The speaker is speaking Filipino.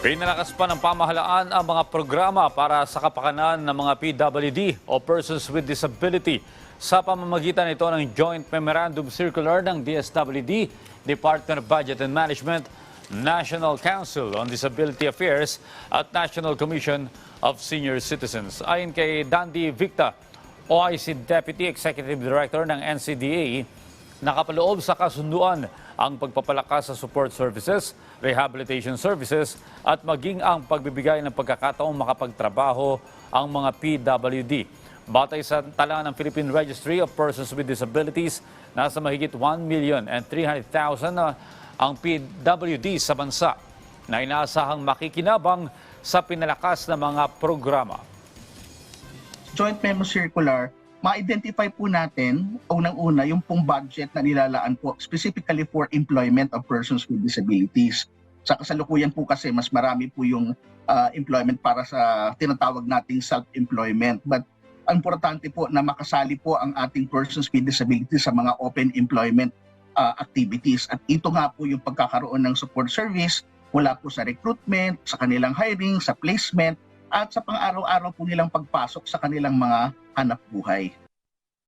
Pinalakas pa ng pamahalaan ang mga programa para sa kapakanan ng mga PWD o persons with disability sa pamamagitan ito ng Joint Memorandum Circular ng DSWD, Department of Budget and Management, National Council on Disability Affairs at National Commission of Senior Citizens. Ayon kay Dandy Victa, OIC Deputy Executive Director ng NCDA, nakapaloob sa kasunduan ang pagpapalakas sa support services, rehabilitation services at maging ang pagbibigay ng pagkakataong makapagtrabaho ang mga PWD. Batay sa tala ng Philippine Registry of Persons with Disabilities, nasa mahigit 1 million and 300,000 na ang PWD sa bansa na inaasahang makikinabang sa pinalakas na mga programa. joint memo circular, ma-identify po natin, unang-una, yung pong budget na nilalaan po specifically for employment of persons with disabilities. Sa kasalukuyan po kasi, mas marami po yung ah, employment para sa tinatawag nating self-employment. But importante po na makasali po ang ating persons with disabilities sa mga open employment ah, activities. At ito nga po yung pagkakaroon ng support service mula po sa recruitment, sa kanilang hiring, sa placement, at sa pang-araw-araw po nilang pagpasok sa kanilang mga hanap buhay.